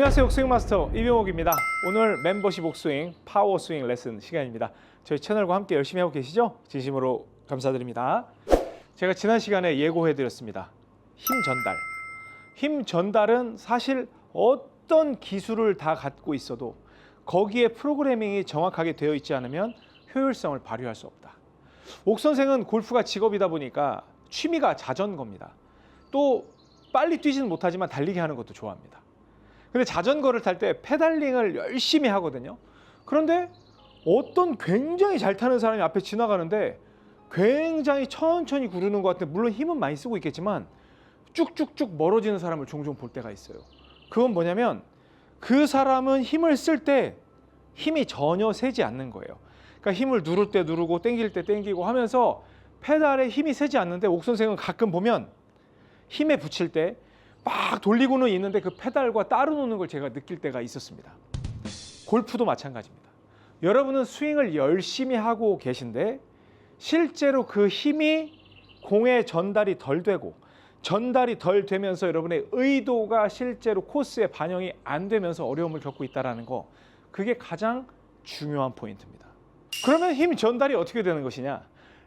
안녕하세요 옥스윙 마스터 이병옥입니다. 오늘 멤버십 옥스윙 파워 스윙 레슨 시간입니다. 저희 채널과 함께 열심히 하고 계시죠? 진심으로 감사드립니다. 제가 지난 시간에 예고해 드렸습니다. 힘 전달. 힘 전달은 사실 어떤 기술을 다 갖고 있어도 거기에 프로그래밍이 정확하게 되어 있지 않으면 효율성을 발휘할 수 없다. 옥 선생은 골프가 직업이다 보니까 취미가 자전거입니다. 또 빨리 뛰지는 못하지만 달리기 하는 것도 좋아합니다. 근데 자전거를 탈 때 페달링을 열심히 하거든요. 그런데 어떤 굉장히 잘 타는 사람이 앞에 지나가는데 굉장히 천천히 구르는 것 같은데 물론 힘은 많이 쓰고 있겠지만 쭉쭉쭉 멀어지는 사람을 종종 볼 때가 있어요. 그건 뭐냐면 그 사람은 힘을 쓸 때 힘이 전혀 세지 않는 거예요. 그러니까 힘을 누를 때 누르고 땡길 때 땡기고 하면서 페달에 힘이 세지 않는데 옥 선생은 가끔 보면 힘에 붙일 때 막 돌리고는 있는데 그 페달과 따로 노는 걸 제가 느낄 때가 있었습니다. 골프도 마찬가지입니다. 여러분은 스윙을 열심히 하고 계신데 실제로 그 힘이 공에 전달이 덜 되고 전달이 덜 되면서 여러분의 의도가 실제로 코스에 반영이 안 되면서 어려움을 겪고 있다라는 거 그게 가장 중요한 포인트입니다. 그러면 힘 전달이 어떻게 되는 것이냐?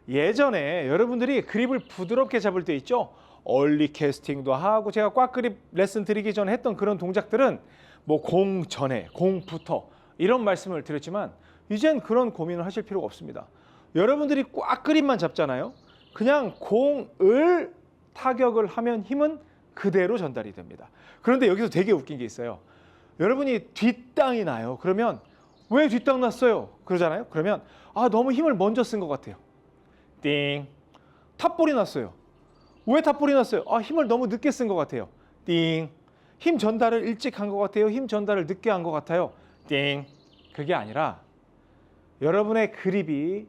예전에 여러분들이 그립을 부드럽게 잡을 때 있죠. 얼리 캐스팅도 하고 제가 꽉 그립 레슨 드리기 전에 했던 그런 동작들은 뭐 공 전에 공부터 이런 말씀을 드렸지만 이젠 그런 고민을 하실 필요가 없습니다. 여러분들이 꽉 그립만 잡잖아요. 그냥 공을 타격을 하면 힘은 그대로 전달이 됩니다. 그런데 여기서 되게 웃긴 게 있어요. 여러분이 뒷땅이 나요. 그러면 왜 뒷땅 났어요? 그러잖아요. 그러면 아 너무 힘을 먼저 쓴 것 같아요. 띵. 탑볼이 났어요. 왜 탑볼이 났어요? 아 힘을 너무 늦게 쓴 것 같아요. 띵. 힘 전달을 일찍 한 것 같아요. 힘 전달을 늦게 한 것 같아요. 띵. 그게 아니라 여러분의 그립이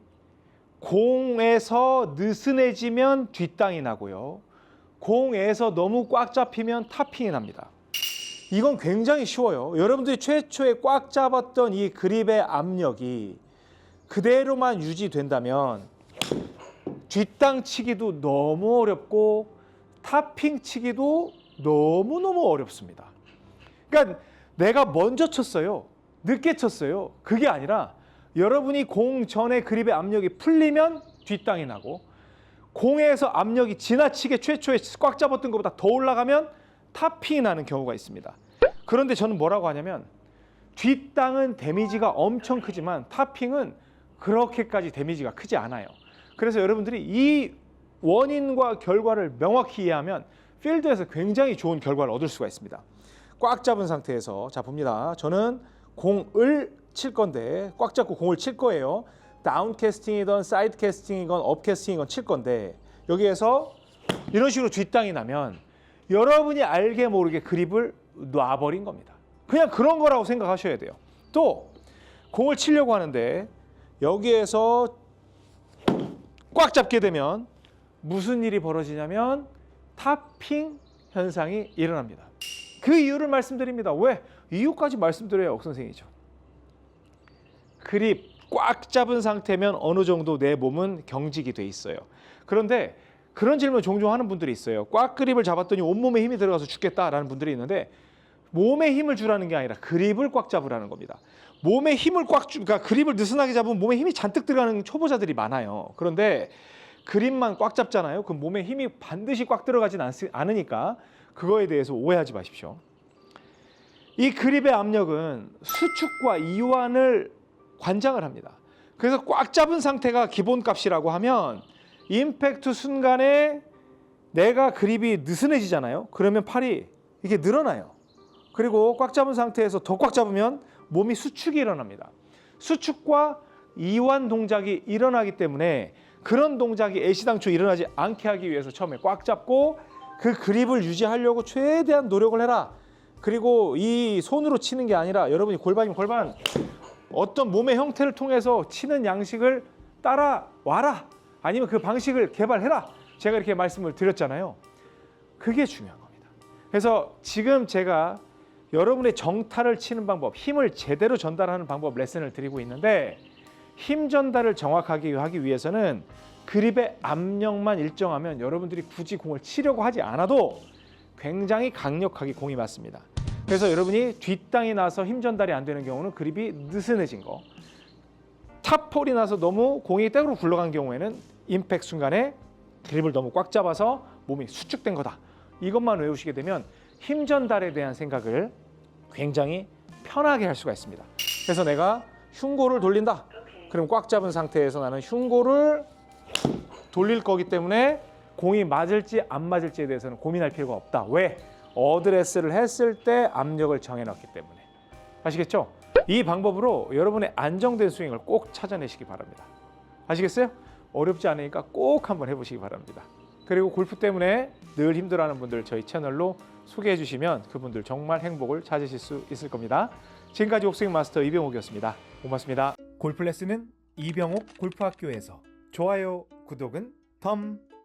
공에서 느슨해지면 뒷땅이 나고요. 공에서 너무 꽉 잡히면 타핑이 납니다. 이건 굉장히 쉬워요. 여러분들이 최초에 꽉 잡았던 이 그립의 압력이 그대로만 유지된다면 뒷땅 치기도 너무 어렵고 타핑 치기도 너무너무 어렵습니다. 그러니까 내가 먼저 쳤어요. 늦게 쳤어요. 그게 아니라 여러분이 공 전에 그립의 압력이 풀리면 뒷땅이 나고 공에서 압력이 지나치게 최초에 꽉 잡았던 것보다 더 올라가면 타핑이 나는 경우가 있습니다. 그런데 저는 뭐라고 하냐면 뒷땅은 데미지가 엄청 크지만 타핑은 그렇게까지 데미지가 크지 않아요. 그래서 여러분들이 이 원인과 결과를 명확히 이해하면 필드에서 굉장히 좋은 결과를 얻을 수가 있습니다. 꽉 잡은 상태에서 자 봅니다. 저는 공을 칠 건데 꽉 잡고 공을 칠 거예요. 다운 캐스팅이든 사이드 캐스팅이건 업 캐스팅이건 칠 건데 여기에서 이런 식으로 뒷땅이 나면 여러분이 알게 모르게 그립을 놔버린 겁니다. 그냥 그런 거라고 생각하셔야 돼요. 또 공을 치려고 하는데 여기에서 꽉 잡게 되면 무슨 일이 벌어지냐면 타핑 현상이 일어납니다. 그 이유를 말씀드립니다. 왜? 이유까지 말씀드려야 옥 선생이죠. 그립 꽉 잡은 상태면 어느 정도 내 몸은 경직이 돼 있어요. 그런데 그런 질문 종종 하는 분들이 있어요. 꽉 그립을 잡았더니 온몸에 힘이 들어가서 죽겠다라는 분들이 있는데 몸에 힘을 주라는 게 아니라 그립을 꽉 잡으라는 겁니다. 몸에 힘을 꽉 주, 그러니까 그립을 느슨하게 잡으면 몸에 힘이 잔뜩 들어가는 초보자들이 많아요. 그런데 그립만 꽉 잡잖아요. 그럼 몸에 힘이 반드시 꽉 들어가진 않, 않으니까 그거에 대해서 오해하지 마십시오. 이 그립의 압력은 수축과 이완을 관장을 합니다. 그래서 꽉 잡은 상태가 기본값이라고 하면 임팩트 순간에 내가 그립이 느슨해지잖아요. 그러면 팔이 이게 늘어나요. 그리고 꽉 잡은 상태에서 더 꽉 잡으면 몸이 수축이 일어납니다. 수축과 이완 동작이 일어나기 때문에 그런 동작이 애시당초 일어나지 않게 하기 위해서 처음에 꽉 잡고 그 그립을 유지하려고 최대한 노력을 해라. 그리고 이 손으로 치는 게 아니라 여러분이 골반이면 골반 어떤 몸의 형태를 통해서 치는 양식을 따라와라. 아니면 그 방식을 개발해라. 제가 이렇게 말씀을 드렸잖아요. 그게 중요한 겁니다. 그래서 지금 제가 여러분의 정타를 치는 방법, 힘을 제대로 전달하는 방법 레슨을 드리고 있는데 힘 전달을 정확하게 하기 위해서는 그립의 압력만 일정하면 여러분들이 굳이 공을 치려고 하지 않아도 굉장히 강력하게 공이 맞습니다. 그래서 여러분이 뒷땅이 나서 힘 전달이 안 되는 경우는 그립이 느슨해진 거. 탑폴이 나서 너무 공이 백으로 굴러간 경우에는 임팩 순간에 그립을 너무 꽉 잡아서 몸이 수축된 거다. 이것만 외우시게 되면 힘 전달에 대한 생각을 굉장히 편하게 할 수가 있습니다. 그래서 내가 흉고를 돌린다. 그럼 꽉 잡은 상태에서 나는 흉고를 돌릴 거기 때문에 공이 맞을지 안 맞을지에 대해서는 고민할 필요가 없다. 왜? 어드레스를 했을 때 압력을 정해놨기 때문에. 아시겠죠? 이 방법으로 여러분의 안정된 스윙을 꼭 찾아내시기 바랍니다. 아시겠어요? 어렵지 않으니까 꼭 한번 해보시기 바랍니다. 그리고 골프 때문에 늘 힘들어하는 분들 저희 채널로 소개해 주시면 그분들 정말 행복을 찾으실 수 있을 겁니다. 지금까지 옥스윙 마스터 이병옥이었습니다. 고맙습니다. 골프 레슨은 이병옥 골프학교에서 좋아요, 구독은 덤